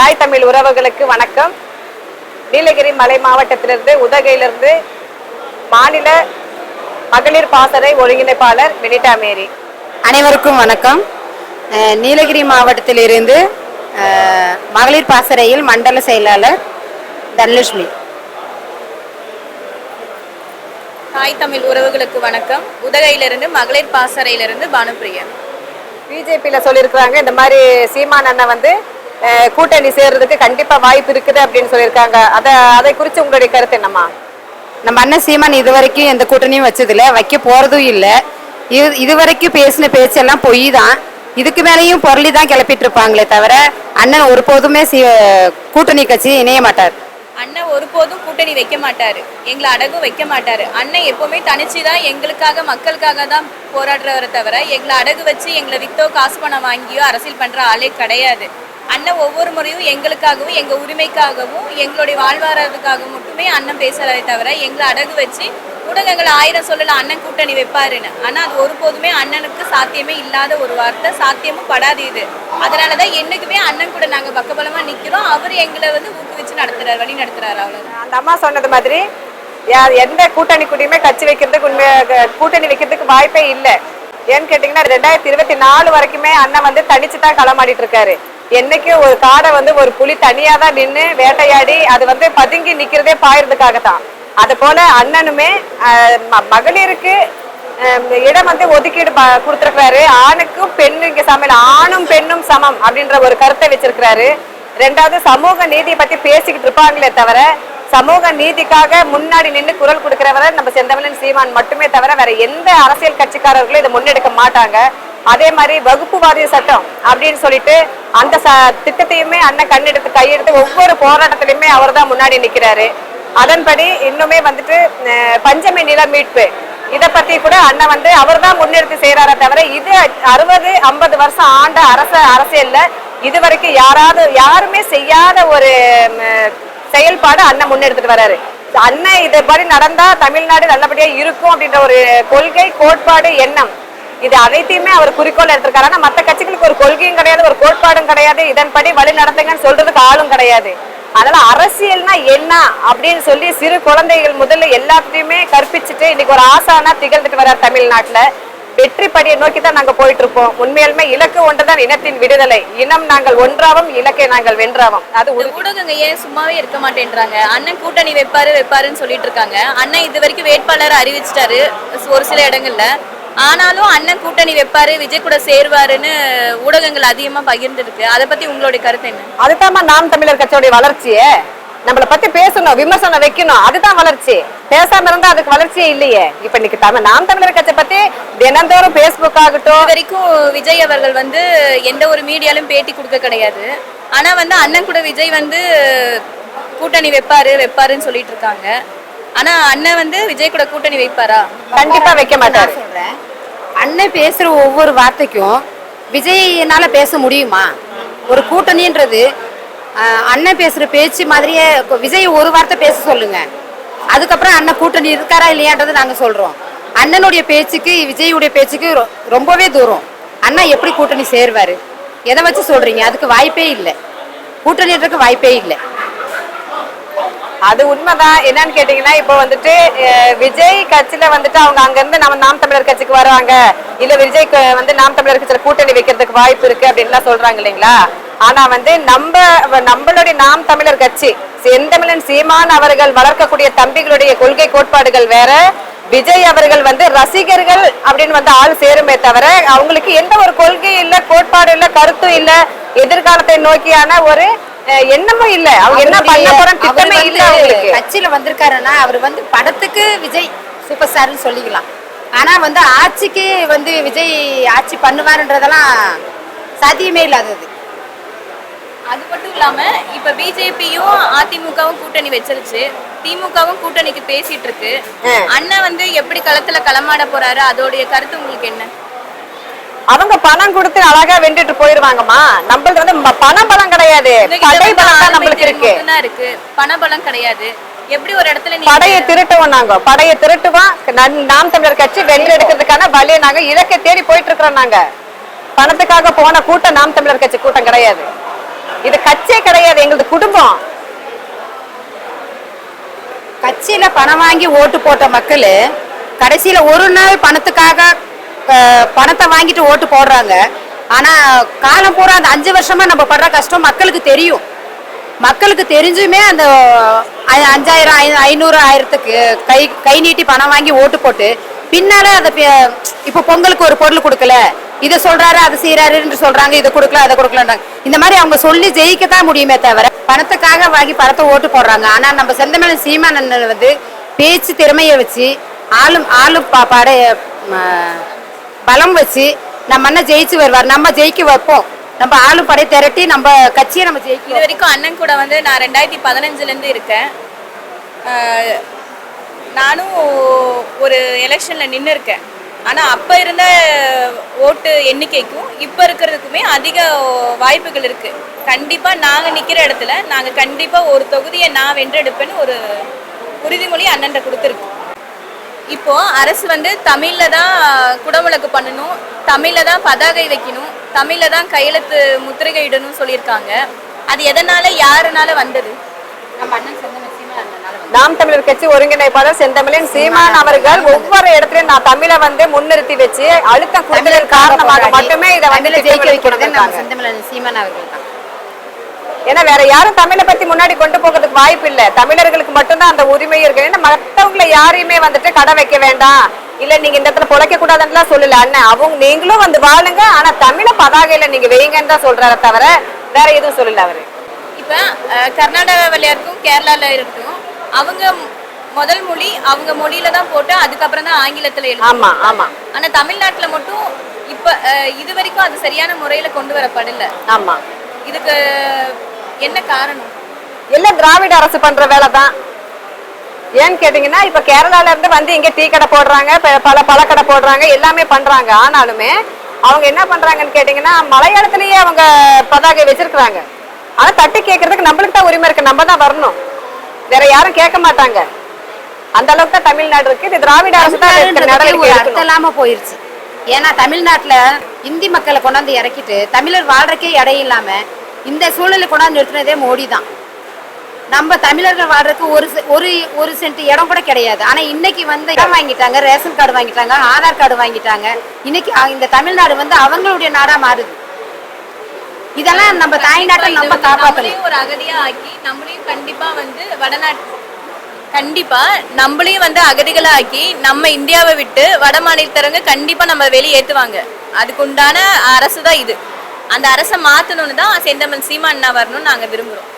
தாய் தமிழ் உறவுகளுக்கு வணக்கம். நீலகிரி மலை மாவட்டத்திலிருந்து உதகையிலிருந்து மாநில மகளிர் பாசறை ஒருங்கிணைப்பாளர் வினிதா மேரி. அனைவருக்கும் வணக்கம். நீலகிரி மாவட்டத்திலிருந்து மகளிர் பாசறையில் மண்டல செயலாளர் தனலட்சுமி. தாய் தமிழ் உறவுகளுக்கு வணக்கம். உதகையிலிருந்து மகளிர் பாசறையிலிருந்து பானுப்பிரியா பிஜேபியில் சொல்லியிருக்கிறாங்க இந்த மாதிரி சீமான் அண்ணன் வந்து கூட்டணி சேர்றதுக்கு கண்டிப்பா வாய்ப்பு இருக்குது அப்படின்னு சொல்லியிருக்காங்க. அதை அதை குறித்து உங்களுடைய கருத்து என்னம்மா? நம்ம அண்ணன் சீமான் இதுவரைக்கும் எந்த கூட்டணியும் வச்சதில்ல. வைக்க போறதும் இல்லை. இது இது வரைக்கும் பேசின பேச்செல்லாம் பொய் தான் இதுக்கு மேலேயும் பொருளி தான் கிளப்பிட்டு இருப்பாங்களே தவிர அண்ணன் ஒருபோதுமே கூட்டணி கட்சி இணைய மாட்டார். ஒருபோதும் கூட்டணி வைக்க மாட்டார். எங்களை அடகும் வைக்க மாட்டார். அண்ணன் எப்போவுமே தனிச்சு தான் எங்களுக்காக மக்களுக்காக தான் போராடுறவரை தவிர எங்களை அடகு வச்சு எங்களை வித்தோ காசு பணம் வாங்கியோ அரசியல் பண்ணுற ஆளே கிடையாது. அண்ணன் ஒவ்வொரு முறையும் எங்களுக்காகவும் எங்கள் உரிமைக்காகவும் எங்களுடைய வாழ்வாதாரத்துக்காகவும் மட்டுமே அண்ணன் பேசுறதை தவிர எங்களை அடகு வச்சு ஊடகங்கள் ஆயிரம் சொல்லலாம் அண்ணன் கூட்டணி வைப்பாருன்னு. ஆனா அது ஒருபோதுமே அண்ணனுக்கு சாத்தியமே இல்லாத ஒரு வார்த்தை சாத்தியமும் படாது இது. அதனாலதான் என்னைக்குமே அண்ணன் கூட நாங்க பக்கபலமா நிக்கிறோம். அவர் எங்களை வந்து ஊக்குவிச்சு நடத்துறாரு வழி நடத்துறாரு அவ்வளவுதான். அந்த அம்மா சொன்னது மாதிரி யா- எந்த கூட்டணி கூட்டியுமே கட்சி வைக்கிறதுக்கு உண்மை கூட்டணி வைக்கிறதுக்கு வாய்ப்பே இல்லை. ஏன்னு கேட்டிங்கன்னா ரெண்டாயிரத்தி இருபத்தி நாலு வரைக்குமே அண்ணன் வந்து தனிச்சு தான் களமாடிட்டு இருக்காரு. என்னைக்கு ஒரு காடை வந்து ஒரு புலி தனியா தான் நின்று வேட்டையாடி அது வந்து பதுங்கி நிக்கிறதே பாயறதுக்காக தான் அது போல அண்ணனுமே ம- மகளிருக்கு இடம் வந்து ஒதுக்கீடு ப- ஆணுக்கும் பெண்ணுக்கு சமையல் ஆணும் பெண்ணும் சமம் அப்படின்ற ஒரு கருத்தை வச்சிருக்கிறாரு. ரெண்டாவது சமூக நீதியை பத்தி பேசிக்கிட்டு இருப்பாங்களே தவிர சமூக நீதிக்காக முன்னாடி நின்று குரல் கொடுக்கிறவரை நம்ம செந்தமிழன் சீமான் மட்டுமே தவிர வேற எந்த அரசியல் கட்சிக்காரர்களும் இதை முன்னெடுக்க மாட்டாங்க. அதே மாதிரி வகுப்பு வாரிய சட்டம் அப்படின்னு சொல்லிட்டு அந்த ச திட்டத்தையுமே அண்ணன் கண்ணெடுத்து கையெடுத்து ஒவ்வொரு போராட்டத்திலையுமே அவர் தான் முன்னாடி நிற்கிறாரு அதன்படி இன்னுமே வந்துட்டு பஞ்சமி நில மீட்பு. இதை பத்தி கூட அண்ணன் வந்து அவர் தான் முன்னெடுத்து செய்யறாரே தவிர இது அறுபது ஐம்பது வருஷம் ஆண்ட அரச அரசியல்ல இதுவரைக்கும் யாராவது யாருமே செய்யாத ஒரு செயல்பாடு அண்ணன் முன்னெடுத்துட்டு வராரு. அண்ணன் இது மாதிரி நடந்தா தமிழ்நாடு நல்லபடியா இருக்கும் அப்படின்ற ஒரு கொள்கை கோட்பாடு எண்ணம். இது அனைத்தையுமே அவர் குறிக்கோள் எடுத்திருக்காரு. ஆனா மற்ற கட்சிகளுக்கு ஒரு கொள்கையும் கிடையாது ஒரு கோட்பாடும் கிடையாது. இதன்படி வழி நடத்துங்கன்னு சொல்றதுக்கு ஆளும் கிடையாது. அதனால அரசியல்னா என்ன அப்படின்னு சொல்லி சிறு குழந்தைகள் முதல்ல எல்லாத்தையுமே கற்பிச்சுட்டு இன்னைக்கு ஒரு ஆசானா திகழ்ந்துட்டு வர்றார் தமிழ்நாட்டுல. வெற்றி படியை நோக்கி தான் நாங்க போயிட்டு இருப்போம் உண்மையாலுமே இலக்கு ஒன்றுதான் இனத்தின் விடுதலை. இனம் நாங்கள் ஒன்றாவும் இலக்கை நாங்கள் வென்றாவும். அது ஊடகங்க ஏன் சும்மாவே இருக்க மாட்டேன்றாங்க? அண்ணன் கூட்டணி வைப்பாரு வைப்பாருன்னு சொல்லிட்டு இருக்காங்க அண்ணன் இது வரைக்கும் வேட்பாளர் அறிவிச்சிட்டாரு. ஒரு சில இடங்கள்ல. ஆனாலும் அண்ணன் கூட்டணி வைப்பாரு விஜய் கூட சேருவாருன்னு ஊடகங்கள் அதிகமா பகிர்ந்துருக்கு. அதை பத்தி உங்களுடைய கருத்து என்ன? அதுதாம்மா நாம் தமிழர் கட்சியோடைய வளர்ச்சியே. நம்மளை பத்தி பேசணும் விமர்சனம் வைக்கணும் அதுதான் வளர்ச்சி. பேசாம இருந்தா அதுக்கு வளர்ச்சியே இல்லையே. இப்ப இன்னைக்கு தமிழ் நாம் தமிழர் கட்சி பத்தி தினந்தோறும் பேஸ்புக் ஆகட்டும். வரைக்கும் விஜய் அவர்கள் வந்து எந்த ஒரு மீடியாலும் பேட்டி கொடுக்க கிடையாது. ஆனா வந்து அண்ணன் கூட விஜய் வந்து கூட்டணி வைப்பாரு வைப்பாருன்னு சொல்லிட்டு இருக்காங்க. ஆனா அண்ணன் வந்து விஜய் கூட கூட்டணி வைப்பாரா? கண்டிப்பா வைக்க மாட்டாரு. சொல்றேன். அண்ணன் பேசுற ஒவ்வொரு வார்த்தைக்கும் விஜய்னால பேச முடியுமா? ஒரு கூட்டணின்றது அண்ணன் பேசுற பேச்சு மாதிரியே விஜய் ஒரு வார்த்தை பேச சொல்லுங்க. அதுக்கப்புறம் அண்ணன் கூட்டணி இருக்காரா இல்லையான்றது நாங்க சொல்றோம். அண்ணனுடைய பேச்சுக்கு விஜயுடைய பேச்சுக்கு ரொம்பவே தூரம். அண்ணன் எப்படி கூட்டணி சேருவாரு? எதை வச்சு சொல்றீங்க? அதுக்கு வாய்ப்பே இல்லை. கூட்டணின்றதுக்கு வாய்ப்பே இல்லை. அது உண்மைதான். என்னன்னு கேட்டீங்கன்னா இப்போ வந்துட்டு விஜய் கட்சியில வந்துட்டு அவங்க அங்க இருந்து நம்ம நாம் தமிழர் கட்சிக்கு வருவாங்க. இல்ல விஜய் வந்து நாம் தமிழர் கட்சியில கூட்டணி வைக்கிறதுக்கு வாய்ப்பு இருக்கு அப்படின்லாம் சொல்றாங்க இல்லைங்களா? ஆனா வந்து நம்ம நம்மளுடைய நாம் தமிழர் கட்சி செந்தமிழன் சீமான் அவர்கள் வளர்க்கக்கூடிய தம்பிகளுடைய கொள்கை கோட்பாடுகள் வேற விஜய் அவர்கள் வந்து ரசிகர்கள் அப்படின்னு வந்து ஆள் சேருமே தவிர அவங்களுக்கு எந்த ஒரு கொள்கை இல்ல கோட்பாடு இல்ல கருத்தும் இல்ல எதிர்காலத்தை நோக்கியான ஒரு எண்ணமும் இல்ல. அவங்க என்ன பண்ண போறோம் திட்டமே இல்ல அவங்களுக்கு. கட்சியில வந்திருக்காருன்னா அவர் வந்து படத்துக்கு விஜய் சூப்பர் ஸ்டார்னு சொல்லிக்கலாம். ஆனா வந்து ஆட்சிக்கு வந்து விஜய் ஆட்சி பண்ணுவாருன்றதெல்லாம் சாத்தியமே இல்லாதது. அது மட்டும் இல்லாம இப்ப பிஜேபியும் அதிமுகவும் கூட்டணி வச்சிருச்சு. திமுகவும் கூட்டணிக்கு பேசிட்டு இருக்கு. அண்ணன் வந்து எப்படி களத்துல களமாட போறாரு? அதோடைய கருத்து உங்களுக்கு என்ன? அவங்க பணம் கொடுத்து அழகா வென்றுட்டு போயிருவாங்கம்மா. நம்மளது வந்து பணம் பலம் கிடையாது. படை பலம் தான் நம்மளுக்கு இருக்கு. இருக்கு. பணபலம் கிடையாது. எப்படி ஒரு இடத்துல படையை திருட்டுவோம் நாங்க. படையை திருட்டுவோம். நாம் தமிழர் கட்சி வென்று எடுக்கிறதுக்கான வழியை நாங்க இலக்கை தேடி போயிட்டு இருக்கிறோம் நாங்க. பணத்துக்காக போன கூட்டம் நாம் தமிழர் கட்சி கூட்டம் கிடையாது. இது கட்சியே கிடையாது எங்களது குடும்பம். கட்சியில பணம் வாங்கி ஓட்டு போட்ட மக்கள் கடைசியில ஒரு நாள் பணத்துக்காக பணத்தை வாங்கிட்டு ஓட்டு போடுறாங்க. ஆனா காலம் பூரா அந்த அஞ்சு வருஷமா நம்ம படுற கஷ்டம் மக்களுக்கு தெரியும். மக்களுக்கு தெரிஞ்சுமே அந்த அஞ்சாயிரம் ஐ- ஐநூறு ஆயிரத்துக்கு கை கை நீட்டி பணம் வாங்கி ஓட்டு போட்டு பின்னால அதை இப்போ பொங்கலுக்கு ஒரு பொருள் கொடுக்கல. இதை சொல்றாரு அதை செய்யறாருன்னு சொல்றாங்க இதை கொடுக்கல அதை கொடுக்கலன்றாங்க. இந்த மாதிரி அவங்க சொல்லி ஜெயிக்கத்தான் முடியுமே தவிர பணத்துக்காக வாங்கி பணத்தை ஓட்டு போடுறாங்க. ஆனா நம்ம செந்தமிழன் சீமான் வந்து பேச்சு திறமையை வச்சு ஆளும் ஆளும் பாட பலம் வச்சு நம்ம அண்ணன் ஜெயிச்சு வருவார். நம்ம ஜெயிக்க வைப்போம். நம்ம ஆளும் படை திரட்டி நம்ம கட்சியை நம்ம ஜெயிக்க இது வரைக்கும் அண்ணன் கூட வந்து நான் ரெண்டாயிரத்தி பதினஞ்சுலேருந்து இருக்கேன். நானும் ஒரு எலெக்ஷனில் நின்று இருக்கேன். ஆனால் அப்போ இருந்த ஓட்டு எண்ணிக்கைக்கும் இப்போ இருக்கிறதுக்குமே அதிக வாய்ப்புகள் இருக்குது கண்டிப்பாக நாங்கள் நிற்கிற இடத்துல நாங்கள் கண்டிப்பாக ஒரு தொகுதியை நான் வென்றெடுப்பேன்னு ஒரு உறுதிமொழி அண்ணன்ட்ட கொடுத்துருக்கோம். இப்போ அரசு வந்து தமிழ்ல தான் குடமுழக்கு பண்ணணும் தமிழ்ல தான் பதாகை வைக்கணும் தமிழ்ல தான் கையெழுத்து முத்திரைகை இடணும் சொல்லியிருக்காங்க. அது எதனால யாருனால வந்தது? நம்ம அண்ணன் நாம் தமிழர் கட்சி ஒருங்கிணைப்பாளர் செந்தமிழன் சீமான் அவர்கள் ஒவ்வொரு இடத்துலயும் நான் தமிழை வந்து முன்னிறுத்தி வச்சு அழுத்தம் கொடுத்ததன் காரணமாக மட்டுமே இதை வந்து ஜெயிக்க வைக்கிறது. செந்தமிழன் சீமான் அவர்கள் தான். ஏன்னா வேற யாரும் தமிழை பத்தி முன்னாடி கொண்டு போகிறதுக்கு வாய்ப்பு இல்ல. தமிழர்களுக்கு மட்டும்தான் அந்த உரிமை இருக்கு. ஏன்னா மத்தவங்கள யாரையுமே வந்துட்டு கடை வைக்க வேண்டாம். இல்ல நீங்க இந்த இடத்துல பொழைக்க கூடாதுன்னு சொல்லல அண்ணன் அவங்க நீங்களும் வந்து வாழுங்க. ஆனா தமிழ பதாகையில நீங்க வைங்கன்னு தான் சொல்றாரு தவிர வேற எதுவும் சொல்லல அவரு. இப்போ கர்நாடகாவில் இருக்கும் கேரளாவில் இருக்கும் அவங்க முதல் மொழி அவங்க மொழியில தான் போட்டு அதுக்கப்புறம் தான் ஆங்கிலத்தில் எழுதும் ஆமா ஆமா. ஆனால் தமிழ்நாட்டில் மட்டும் இப்போ இது வரைக்கும் அது சரியான முறையில் கொண்டு வரப்படல. ஆமா. இதுக்கு என்ன காரணம்? எல்லாம் திராவிட அரசு பண்ற வேலை தான் ஏன்னு கேட்டீங்கன்னா இப்ப கேரளால இருந்து வந்து இங்க டீ கடை போடுறாங்க பல பழக்கடை போடுறாங்க எல்லாமே பண்றாங்க. ஆனாலுமே அவங்க என்ன பண்றாங்கன்னு கேட்டீங்கன்னா மலையாளத்திலேயே அவங்க பதாகை வச்சிருக்கிறாங்க. ஆனா தட்டி கேட்கறதுக்கு நம்மளுக்கு தான் உரிமை இருக்கு. நம்ம தான் வரணும். வேற யாரும் கேட்க மாட்டாங்க. அந்த அளவுக்கு தான் தமிழ்நாடு இருக்கு. இது திராவிட அரசு தான் இல்லாம போயிருச்சு. ஏன்னா தமிழ்நாட்டுல இந்தி மக்களை கொண்டாந்து இறக்கிட்டு தமிழர் வாழ்றதுக்கே இடம் இல்லாம இந்த சூழலை கொண்டாந்து நிறுத்தினதே மோடி தான் நம்ம தமிழர்கள் வாழ்றதுக்கு ஒரு ஒரு ஒரு சென்ட் இடம் கூட கிடையாது. ஆனா இன்னைக்கு வந்து இடம் வாங்கிட்டாங்க ரேஷன் கார்டு வாங்கிட்டாங்க ஆதார் கார்டு வாங்கிட்டாங்க. இன்னைக்கு இந்த தமிழ்நாடு வந்து அவங்களுடைய நாடா மாறுது. இதெல்லாம் நம்ம தாய்நாட்டை நம்ம காப்பாற்றணும் ஒரு அகதியா ஆக்கி நம்மளையும் கண்டிப்பா வந்து வடநாட்டு கண்டிப்பா நம்மளையும் வந்து அகதிகளா ஆக்கி நம்ம இந்தியாவை விட்டு வட மாநிலத்தரங்க கண்டிப்பா நம்ம வெளியேற்றுவாங்க. அதுக்குண்டான அரசு தான் இது. அந்த அரசை மாத்தணும்னு தான் செந்தமன் சீமா அண்ணா வரணும்னு நாங்க விரும்புறோம்.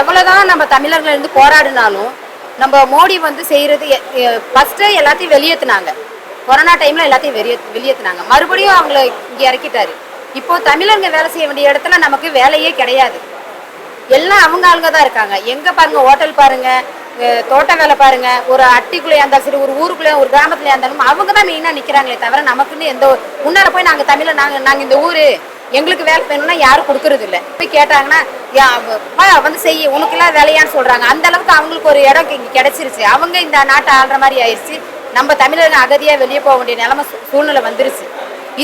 எவ்வளவுதான் நம்ம தமிழர்கள் இருந்து போராடினாலும் நம்ம மோடி வந்து செய்யறது ஃபஸ்ட்டு எல்லாத்தையும் வெளியேத்துனாங்க. கொரோனா டைம்ல எல்லாத்தையும் வெளியே வெளியேத்துனாங்க. மறுபடியும் அவங்கள இங்கே இறக்கிட்டாரு. இப்போ தமிழருங்க வேலை செய்ய வேண்டிய இடத்துல நமக்கு வேலையே கிடையாது. எல்லாம் அவங்க ஆளுங்க தான் இருக்காங்க. எங்க பாருங்க ஹோட்டல் பாருங்க தோட்ட வேலை பாருங்க. ஒரு அட்டிக்குள்ளே இருந்தாலும் சரி ஒரு ஊருக்குள்ளே ஒரு கிராமத்துல இருந்தாலும் அவங்க தான் மெயினாக நிற்கிறாங்களே தவிர நமக்குன்னு எந்த முன்னால போய் நாங்கள் தமிழை நாங்கள் நாங்கள் இந்த ஊர் எங்களுக்கு வேலை வேணும்னா யாரும் கொடுக்கறது இல்லை. போய் கேட்டாங்கன்னா யா, வா, வந்து செய்ய உனக்குலாம் வேலையான்னு சொல்றாங்க. அந்த அளவுக்கு அவங்களுக்கு ஒரு இடம் இங்கே கிடைச்சிருச்சு. அவங்க இந்த நாட்டை ஆள்ற மாதிரி ஆயிடுச்சு நம்ம தமிழர்கள் அகதியாக வெளியே போக வேண்டிய நிலைமை சூழ்நிலை வந்துருச்சு.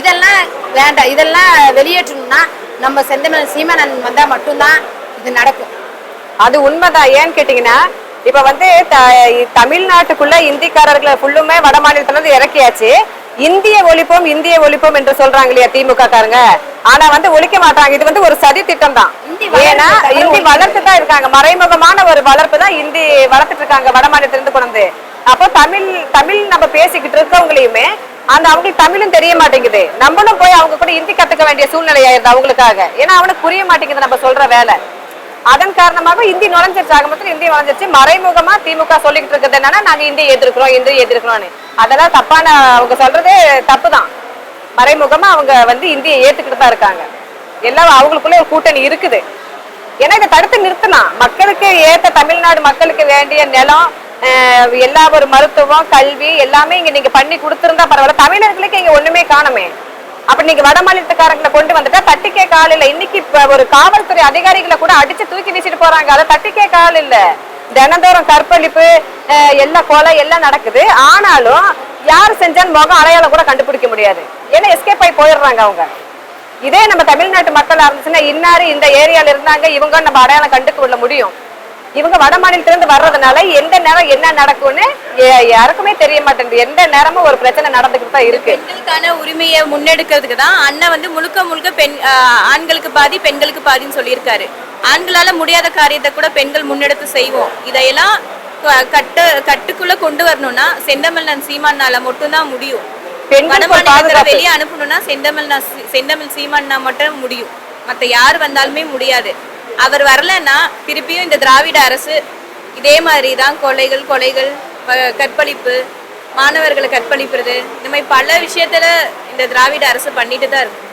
இதெல்லாம் வேண்டாம். இதெல்லாம் வெளியேற்றணும்னா நம்ம செந்தமிழ் சீமானன் வந்தால் மட்டும்தான் இது நடக்கும். அது உண்மைதான். ஏன்னு கேட்டிங்கன்னா இப்ப வந்து தமிழ்நாட்டுக்குள்ள இந்திக்காரர்களை ஃபுல்லுமே வட மாநிலத்துல இருந்து இறக்கியாச்சு. இந்திய ஒழிப்போம் இந்திய ஒழிப்போம் என்று சொல்றாங்க இல்லையா திமுக காரங்க ஆனா வந்து ஒழிக்க மாட்டாங்க. இது வந்து ஒரு சதி திட்டம் தான் இந்தி ஏன்னா இந்தி வளர்த்து தான் இருக்காங்க. மறைமுகமான ஒரு வளர்ப்பு தான் இந்தி வளர்த்துட்டு இருக்காங்க வட மாநிலத்துல இருந்து கொண்டு வந்து. அப்போ தமிழ் தமிழ் நம்ம பேசிக்கிட்டு இருக்கவங்களையுமே அந்த அவங்களுக்கு தமிழும் தெரிய மாட்டேங்குது. நம்மளும் போய் அவங்க கூட ஹிந்தி கத்துக்க வேண்டிய சூழ்நிலை ஆயிருது அவங்களுக்காக. ஏன்னா அவனுக்கு புரிய மாட்டேங்குது நம்ம சொல்ற வேலை. அதன் காரணமாக இந்தி நுழைஞ்சிருச்சு ஆக மொத்தம் இந்தி நுழைஞ்சிருச்சு மறைமுகமா திமுக சொல்லிக்கிட்டு இருக்கிறது என்னன்னா நாங்க இந்தி எதிர்க்கிறோம் இந்தி எதிர்க்கிறோம்னு. அதெல்லாம் தப்பான அவங்க சொல்றது தப்புதான். மறைமுகமா அவங்க வந்து இந்தியை ஏத்துக்கிட்டு தான் இருக்காங்க. எல்லாம் அவங்களுக்குள்ள ஒரு கூட்டணி இருக்குது. ஏன்னா இதை தடுத்து நிறுத்தலாம். மக்களுக்கு ஏத்த தமிழ்நாடு மக்களுக்கு வேண்டிய நிலம் எல்லா ஒரு மருத்துவம் கல்வி எல்லாமே இங்க நீங்க பண்ணி கொடுத்துருந்தா பரவாயில்ல. தமிழர்களுக்கு இங்க ஒண்ணுமே காணுமே. அப்ப நீங்க வட மாநிலத்துக்காரங்களை கொண்டு வந்துட்டா தட்டிக்கே கால் இல்ல. இன்னைக்கு ஒரு காவல்துறை அதிகாரிகளை கூட அடிச்சு தூக்கி வீசிட்டு போறாங்க. அதை தட்டிக்கே கால் இல்ல. தினந்தோறும் கற்பழிப்பு எல்லாம் எல்லா கொலை எல்லாம் நடக்குது. ஆனாலும் யார் செஞ்சான்னு முகம் அடையாளம் கூட கண்டுபிடிக்க முடியாது. ஏன்னா எஸ்கேப் ஆகி போயிடுறாங்க அவங்க. இதே நம்ம தமிழ்நாட்டு மக்களா இருந்துச்சுன்னா இன்னாரு இந்த ஏரியால இருந்தாங்க இவங்க நம்ம அடையாளம் கண்டுக்க முடியும். இவங்க வட மாநிலத்துல இருந்து வர்றதுனால எந்த நேரம் என்ன நடக்கும்னு யாருக்குமே தெரிய மாட்டேங்குது. எந்த நேரமும் ஒரு பிரச்சனை நடந்துகிட்டு தான் இருக்கு. பெண்களுக்கான உரிமையை முன்னெடுக்கிறதுக்கு தான் அண்ணன் வந்து முழுக்க முழுக்க பெண் ஆண்களுக்கு பாதி பெண்களுக்கு பாதின்னு சொல்லியிருக்காரு. ஆண்களால முடியாத காரியத்தை கூட பெண்கள் முன்னெடுத்து செய்வோம். இதையெல்லாம் கட்டு கட்டுக்குள்ள கொண்டு வரணும்னா செந்தமிழன் சீமானால மட்டும்தான் முடியும். வெளியே அனுப்பணும்னா செந்தமிழ் செந்தமிழ் சீமானா மட்டும் முடியும். மத்த யார் வந்தாலுமே முடியாது. அவர் வரலன்னா திருப்பியும் இந்த திராவிட அரசு இதே மாதிரி தான் கொலைகள் கொலைகள் கற்பழிப்பு மாணவர்களை கற்பழிப்புறது இந்த மாதிரி பல விஷயத்துல இந்த திராவிட அரசு பண்ணிட்டு தான் இருக்கு.